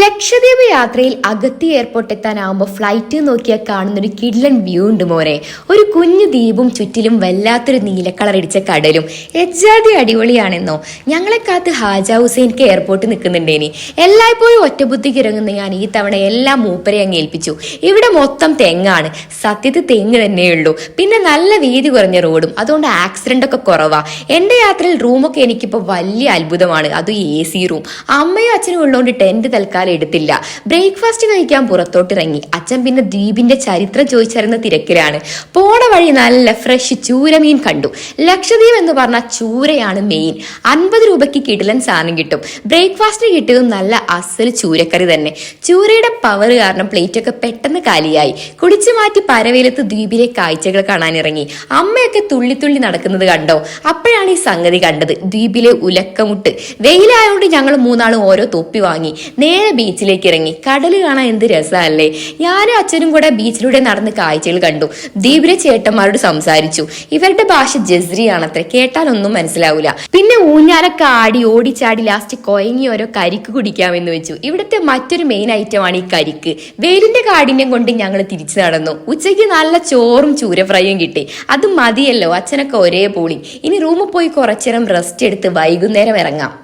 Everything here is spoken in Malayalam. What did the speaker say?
ലക്ഷദ്വീപ് യാത്രയിൽ അഗത്തി എയർപോർട്ട് എത്താനാവുമ്പോൾ ഫ്ലൈറ്റ് നോക്കിയാൽ കാണുന്ന ഒരു കിഡ്ലൻ വ്യൂ ഉണ്ട് മോനെ ഒരു കുഞ്ഞു ദ്വീപും ചുറ്റിലും വല്ലാത്തൊരു നീലക്കളർ അടിച്ച കടലും. എജാതി അടിപൊളിയാണെന്നോ. ഞങ്ങളെ കാത്ത് ഹാജ ഹുസൈൻക്ക് എയർപോർട്ട് നിൽക്കുന്നുണ്ടേനി. എല്ലായ്പ്പോഴും ഒറ്റബുദ്ധിക്ക് ഇറങ്ങുന്ന ഞാൻ ഈ തവണ എല്ലാം മൂപ്പരെ അങ്ങ് ഏൽപ്പിച്ചു. ഇവിടെ മൊത്തം തെങ്ങാണ്. സത്യത്തിൽ തെങ്ങ് തന്നെയുള്ളൂ പിന്നെ നല്ല വീതി കുറഞ്ഞ റോഡും അതുകൊണ്ട് ആക്സിഡന്റ് ഒക്കെ കുറവാ. എന്റെ യാത്രയിൽ റൂമൊക്കെ എനിക്കിപ്പോൾ വലിയ അത്ഭുതമാണ്. അതും എ സി റൂം അമ്മയും അച്ഛനും ഉള്ളതുകൊണ്ട് ടെന്റ് തൽക്കാലം എടുത്തില്ല ബ്രേക്ക്ഫാസ്റ്റ് കഴിക്കാൻ പുറത്തോട്ടിറങ്ങി. അച്ഛൻ പിന്നെ ദ്വീപിന്റെ ചരിത്രം ചോദിച്ചറിയുന്ന തിരക്കിലാണ്. പോണ വഴി നല്ല ഫ്രഷ് ചൂരമീൻ കണ്ടു. ലക്ഷദ്വീപ് എന്ന് പറഞ്ഞാൽ ചൂരയാണ് മെയിൻ അൻപത് രൂപയ്ക്ക് കിടിലൻ സാധനം കിട്ടും. ബ്രേക്ക്ഫാസ്റ്റിന് കിട്ടിയതും നല്ല അസൽ ചൂരക്കറി തന്നെ. ചൂരയുടെ പവർ കാരണം പ്ലേറ്റ് ഒക്കെ പെട്ടെന്ന് കാലിയായി. കുടിച്ചു മാറ്റി പരവേലത്ത് ദ്വീപിലെ കാഴ്ചകൾ കാണാനിറങ്ങി. അമ്മയൊക്കെ തുള്ളി തുള്ളി നടക്കുന്നത് കണ്ടോ? അപ്പോഴാണ് ഈ സംഗതി കണ്ടത്. ദ്വീപിലെ ഉലക്കമുട്ട്. വെയിലായതുകൊണ്ട് ഞങ്ങൾ മൂന്നാളും ഓരോ തൊപ്പി വാങ്ങി. നേരെ ബീച്ചിലേക്ക് ഇറങ്ങി. കടൽ കാണാൻ എന്ത് രസമല്ലേ ഞാനും അച്ഛനും കൂടെ ബീച്ചിലൂടെ നടന്ന് കാഴ്ചകൾ കണ്ടു. ദ്വീപിലെ ചേട്ടന്മാരോട് സംസാരിച്ചു. ഇവരുടെ ഭാഷ ജസ്രിയാണത്രേ. കേട്ടാലൊന്നും മനസ്സിലാവൂല. പിന്നെ ഊഞ്ഞാലൊക്കെ ആടി ഓടിച്ചാടി ലാസ്റ്റ് കൊയങ്ങി ഓരോ കരിക്ക് കുടിക്കാമെന്ന് വെച്ചു. ഇവിടുത്തെ മറ്റൊരു മെയിൻ ഐറ്റമാണ് ഈ കരിക്ക്. വേലിന്റെ കാഠിന്യം കൊണ്ട് ഞങ്ങൾ തിരിച്ചു നടന്നു. ഉച്ചയ്ക്ക് നല്ല ചോറും ചൂര ഫ്രൈയും കിട്ടി. അത് മതിയല്ലോ അച്ഛനൊക്കെ ഒരേ പോളി. ഇനി റൂമിൽ പോയി കുറച്ചേരം റെസ്റ്റ് എടുത്ത് വൈകുന്നേരം ഇറങ്ങാം.